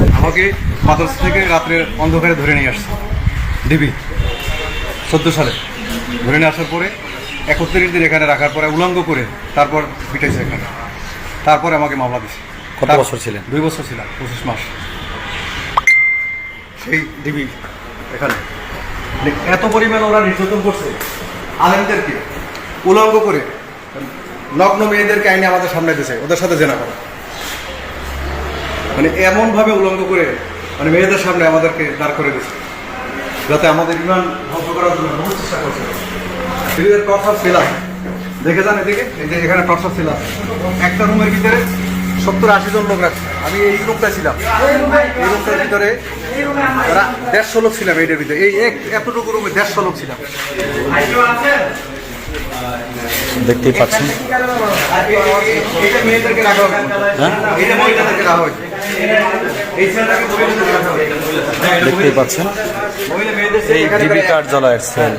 আমাকে মাদ্রাসা থেকে রাত্রে অন্ধকারে ধরে নিয়ে আসছে। ডিবি চোদ্দ সালে। ধরে নিয়ে আসার পরে একত্রিশ দিন এখানে রাখার পরে উলঙ্গ করে তারপর পিটাইছে এখানে। তারপরে আমাকে মামলা দিছে। কত বছর ছিলেন? দুই বছর ছিলাম পঁচিশ মাস। সেই ডিবি এখানে। মানে এত পরিমাণ ওরা নির্যাতন করছে। আলেমদেরকে উলঙ্গ করে নগ্ন মেয়েদেরকে আইনে আমাদের সামনে দিছে। ওদের সাথে জেনা করে। মানে এমনভাবে উলঙ্গ করে মানে মেয়েদের সামনে আমাদেরকে দাঁড় করে দিচ্ছে। যাতে আমাদের ইমান ধ্বংস করার জন্য বহু চেষ্টা করছে। এদের টর্চার ছিলাম দেখে যান এদিকে, এই যে এখানে টর্চার ছিলাম একটা রুমের ভিতরে সত্তর আশি জন লোক রাখছে আমি এই রুমটায় ছিলাম। এই রুমটার ভিতরে দেড়শো লোক ছিলাম এইটার ভিতরে। এই এক এতটুকু রুমে দেড়শো লোক ছিলাম। দেখতেই পাচ্ছেন। দেখতেই পাচ্ছেন। এই ডিবি কার্যালয়ের সেল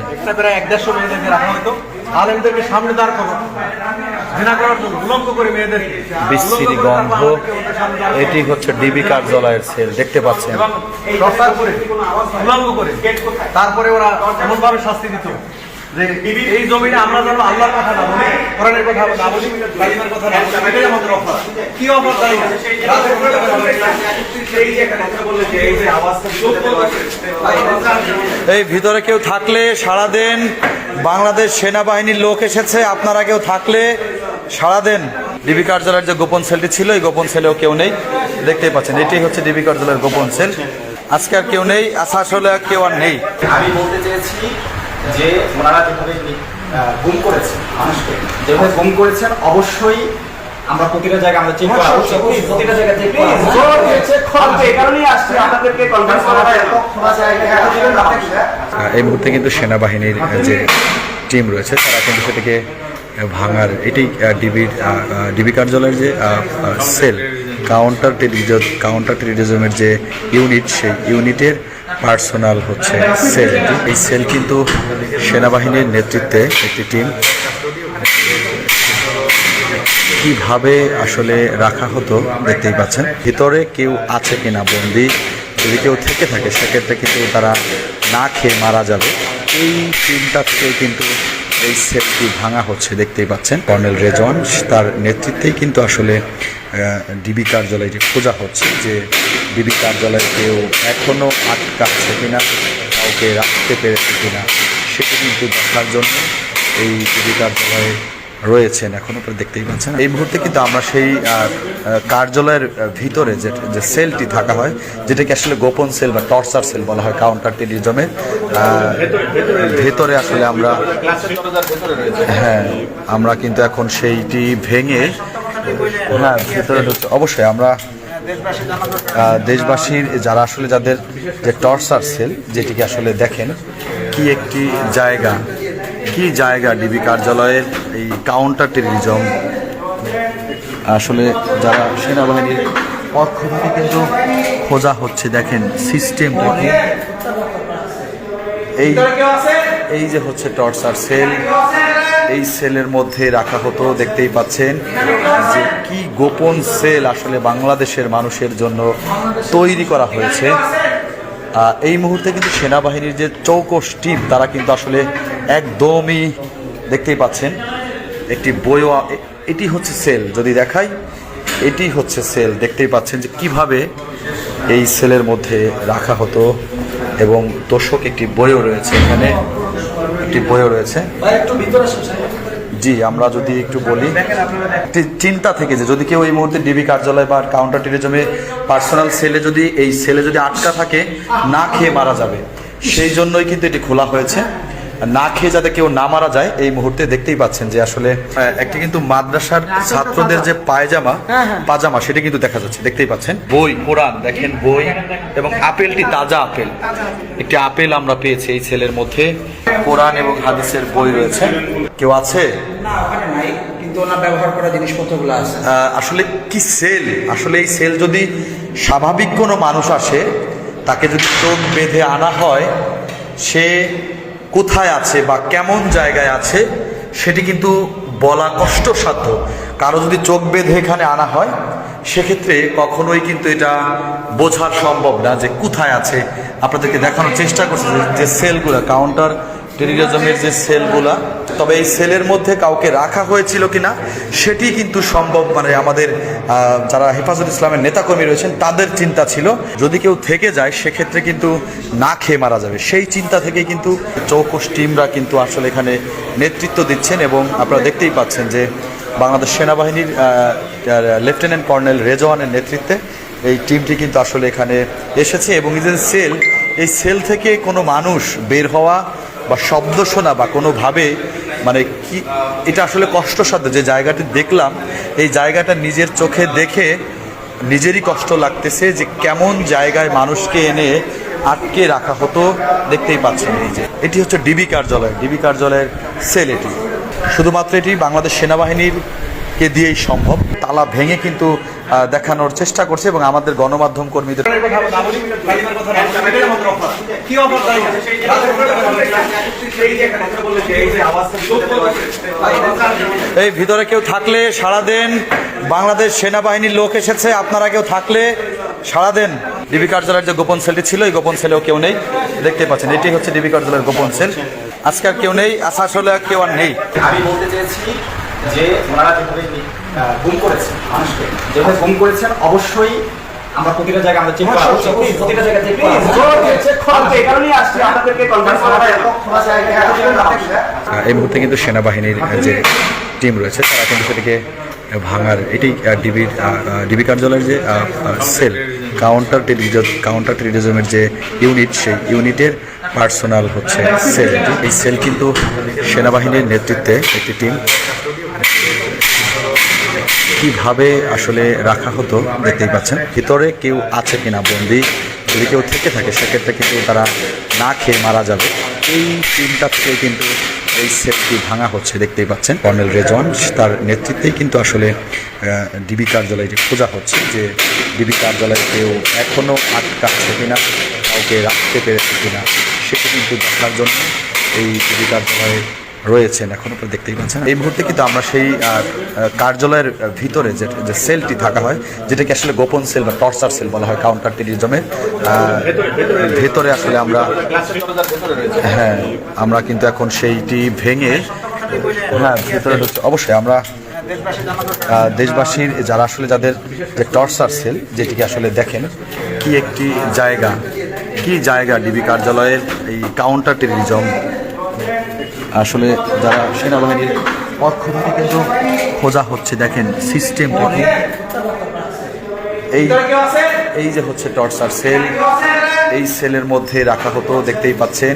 সামনে দাঁড় বিশ্রী গন্ধ, এটি হচ্ছে ডিবি কার্যালয়ের সেল দেখতে পাচ্ছেন। করে তারপরে ওরা এমন ভাবে শাস্তি দিত। যে এই জমিনে আমরা যেন আল্লাহর কথা না বলি কোরআনের কথা না বলি কালিমার কথা না বলি। এটাই আমাদের অফার। কি অফার তাই? এই যে কথা বললে যে এই যে আওয়াজটা এই ভিতরে কেউ থাকলে সাড়া দেন। বাংলাদেশ সেনাবাহিনীর লোক এসেছে আপনারা কেউ থাকলে সাড়া দেন। ডিবি কার্যালয়ের যে গোপন সেলটি ছিল এই গোপন সেলেও কেউ নেই। দেখতেই পাচ্ছেন এটাই হচ্ছে ডিবি কার্যালয়ের গোপন সেল। আজকে আর কেউ নেই আশা আসলে আর কেউ আর নেই। আমি বলতে চেয়েছি যে ওনারা যেভাবে গুম করেছেন মানুষকে যেভাবে গুম করেছেন অবশ্যই আমরা প্রতিটা জায়গায় আমরা চেক করা প্রতিটা জায়গায় চেক করা। এই কারণেই আসছি আপনাদেরকে করা হয়। এই মুহূর্তে কিন্তু সেনাবাহিনীর যে টিম রয়েছে তারা কিন্তু সেটাকে ভাঙার এটি ডিবির ডিবি কার্যালয়ের যে সেল কাউন্টার টেরিজম কাউন্টার টেরিজমের যে ইউনিট সেই ইউনিটের পার্সোনাল হচ্ছে সেল। এই সেল কিন্তু সেনাবাহিনীর নেতৃত্বে একটি টিম। কীভাবে আসলে রাখা হতো দেখতেই পাচ্ছেন। ভিতরে কেউ আছে কিনা বন্দি, যদি কেউ থেকে থাকে, সেক্ষেত্রে কিন্তু তারা না খেয়ে মারা যাবে। এই টিমটা থেকে কিন্তু এই সেটটি ভাঙা হচ্ছে, দেখতেই পাচ্ছেন। কর্নেল রেজন তার নেতৃত্বেই কিন্তু আসলে ডিবি কার্যালয়টি খোঁজা হচ্ছে যে ডিবি কার্যালয়ে কেউ এখনও আটকাচ্ছে কিনা, কাউকে রাখতে পেরেছে কিনা, সেটি কিন্তু দেখার জন্য এই ডিবি কার্যালয়ে রয়েছেন এখন, আপনারা দেখতেই পাচ্ছেন। এই মুহূর্তে কিন্তু আমরা সেই কার্যালয়ের ভিতরে যে যে সেলটি থাকা হয়, যেটাকে আসলে গোপন সেল বা টর্চার সেল বলা হয় কাউন্টার টেলিজমে ভেতরে আসলে আমরা হ্যাঁ আমরা কিন্তু এখন সেইটি ভেঙে হ্যাঁ ভেতরে ঢুকছে। অবশ্যই আমরা দেশবাসীর যারা আসলে যাদের যে টর্চার সেল যেটিকে আসলে দেখেন, কি একটি জায়গা, কি জায়গা ডিবি কার্যালয়ের এই কাউন্টার টেরিজম আসলে যারা সেনাবাহিনীর পক্ষ থেকে কিন্তু খোঁজা হচ্ছে, দেখেন সিস্টেমটা কি। এই এই যে হচ্ছে টর্চার সেল এই সেলের মধ্যে রাখা হতো, দেখতেই পাচ্ছেন যে কি গোপন সেল আসলে বাংলাদেশের মানুষের জন্য তৈরি করা হয়েছে। এই মুহূর্তে কিন্তু সেনাবাহিনীর যে চৌকস টিম, তারা কিন্তু আসলে একদমই দেখতেই পাচ্ছেন, একটি বইও এটি হচ্ছে সেল। যদি দেখাই, এটি হচ্ছে সেল। দেখতেই পাচ্ছেন যে কীভাবে এই সেলের মধ্যে রাখা হতো এবং তোষক একটি বইও রয়েছে এখানে। একটি বইও রয়েছে। জি আমরা যদি একটু বলি একটি চিন্তা থেকে যে যদি কেউ এই মুহূর্তে ডিবি কার্যালয় বা কাউন্টার টেরিজমে পার্সোনাল সেলে যদি এই সেলে যদি আটকা থাকে না খেয়ে মারা যাবে। সেই জন্যই কিন্তু এটি খোলা হয়েছে। না খেয়ে যাতে কেউ না মারা যায় এই মুহূর্তে দেখতেই পাচ্ছেন যে আসলে একটি কিন্তু মাদ্রাসার ছাত্রদের যে পায়জামা পাজামা সেটা কিন্তু দেখা যাচ্ছে দেখতেই পাচ্ছেন। বই কোরআন দেখেন বই এবং আপেলটি তাজা আপেল। একটি আপেল আমরা পেয়েছি এই ছেলের মধ্যে। কোরআন এবং হাদিসের বই রয়েছে। কেউ আছে? না ওখানে নাই কিন্তু ওনার ব্যবহার করা জিনিসপত্রগুলো আছে। আসলে কি সেল? আসলে এই সেল যদি স্বাভাবিক কোনো মানুষ আসে তাকে যদি চোখ বেঁধে আনা হয় সে কোথায় আছে বা কেমন জায়গায় আছে, সেটি কিন্তু বলা কষ্টসাধ্য। কারও যদি চোখ বেঁধে এখানে আনা হয়, সেক্ষেত্রে কখনোই কিন্তু এটা বোঝা সম্ভব না যে কোথায় আছে। আপনাদেরকে দেখানোর চেষ্টা করছে যে- যে সেলগুলো কাউন্টার টেরিজমের যে সেলগুলা, তবে এই সেলের মধ্যে কাউকে রাখা হয়েছিল কিনা, সেটি কিন্তু সম্ভব মানে আমাদের যারা হেফাজত ইসলামের নেতাকর্মী রয়েছেন, তাদের চিন্তা ছিল। যদি কেউ থেকে যায়, সেক্ষেত্রে কিন্তু না খেয়ে মারা যাবে। সেই চিন্তা থেকেই কিন্তু চৌকস টিমরা কিন্তু আসলে এখানে নেতৃত্ব দিচ্ছেন এবং আপনারা দেখতেই পাচ্ছেন যে বাংলাদেশ সেনাবাহিনীর লেফটেন্যান্ট কর্নেল রেজওয়ানের নেতৃত্বে এই টিমটি কিন্তু আসলে এখানে এসেছে এবং এই যে সেল, এই সেল থেকে কোনো মানুষ বের হওয়া বা শব্দ শোনা বা কোনোভাবে মানে কি, এটা আসলে কষ্টসাধ্য। যে জায়গাটি দেখলাম, এই জায়গাটা নিজের চোখে দেখে নিজেরই কষ্ট লাগতেছে যে কেমন জায়গায় মানুষকে এনে আটকে রাখা হতো। দেখতেই পাচ্ছেন এই যে, এটি হচ্ছে ডিবি কার্যালয়, ডিবি কার্যালয়ের সেল এটি। শুধুমাত্র এটি বাংলাদেশ সেনাবাহিনীর কে দিয়েই সম্ভব। তালা ভেঙে কিন্তু দেখানোর চেষ্টা করছে এবং আমাদের গণমাধ্যম কর্মীদের এই ভিতরে কেউ থাকলে সাড়া দেন। বাংলাদেশ সেনাবাহিনীর লোক এসেছে আপনারা কেউ থাকলে সাড়া দেন। ডিবি কার্যালয়ের যে গোপন সেলটি ছিল এই গোপন সেলেও কেউ নেই। দেখতে পাচ্ছেন এটি হচ্ছে ডিবি কার্যালয়ের গোপন সেল। আজকে আর কেউ নেই আশা আসলে আর কেউ আর নেই। আমি বলতে চেয়েছি যে ওনারা যেভাবে গুম করেছেন মানুষকে যেভাবে গুম করেছেন অবশ্যই আমরা প্রতিটা জায়গায় আমরা চেক করা প্রতিটা জায়গায় চেক করা এই কারণেই আসছি আপনাদেরকে কনফারেন্স করা হয় এত খোলা জায়গায় এত জীবন না থাকলে আহ, এই মুহূর্তে কিন্তু সেনাবাহিনীর যে টিম রয়েছে তারা কিন্তু সেটিকে ভাঙার এটি ডিবির ডিবি কার্যালয়ের যে সেল কাউন্টার টেরিজম কাউন্টার টেরিজমের যে ইউনিট সেই ইউনিটের পার্সোনাল হচ্ছে সেল এই সেল কিন্তু সেনাবাহিনীর নেতৃত্বে একটি টিম কীভাবে আসলে রাখা হতো দেখতেই পাচ্ছেন। ভিতরে কেউ আছে কিনা বন্দি, যদি কেউ থেকে থাকে, সেক্ষেত্রে কিন্তু তারা না খেয়ে মারা যাবে। এই চিন্তা থেকে কিন্তু এই সেটটি ভাঙা হচ্ছে, দেখতেই পাচ্ছেন। কর্নেল রেজওয়ান তার নেতৃত্বেই কিন্তু আসলে ডিবি কার্যালয়টি খোঁজা হচ্ছে যে ডিবি কার্যালয়ে কেউ এখনও আটকাচ্ছে কিনা, কাউকে রাখতে পেরেছে কিনা, সেটি কিন্তু দেখার জন্য এই ডিবি কার্যালয়ে রয়েছেন, এখন আপনারা দেখতেই পাচ্ছেন। এই মুহূর্তে কিন্তু আমরা সেই কার্যালয়ের ভিতরে যে যে সেলটি থাকা হয়, যেটাকে আসলে গোপন সেল বা টর্চার সেল বলা হয় কাউন্টার টেরিজমের ভেতরে আসলে আমরা হ্যাঁ আমরা কিন্তু এখন সেইটি ভেঙে হ্যাঁ ভেতরে ঢুকছে। অবশ্যই আমরা দেশবাসীর যারা আসলে যাদের যে টর্চার সেল যেটিকে আসলে দেখেন, কি একটি জায়গা, কি জায়গা ডিবি কার্যালয়ের এই কাউন্টার টেরিজম আসলে যারা সেনাবাহিনীর পক্ষ থেকে কিন্তু খোঁজা হচ্ছে, দেখেন সিস্টেমটা কি। এই এই যে হচ্ছে টর্চার সেল এই সেলের মধ্যে রাখা হতো, দেখতেই পাচ্ছেন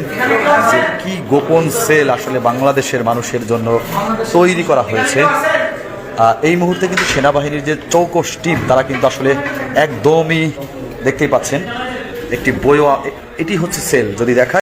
যে কি গোপন সেল আসলে বাংলাদেশের মানুষের জন্য তৈরি করা হয়েছে। এই মুহূর্তে কিন্তু সেনাবাহিনীর যে চৌকস টিম তারা কিন্তু আসলে একদমই, দেখতেই পাচ্ছেন, একটি বইয়া এটি হচ্ছে সেল যদি দেখা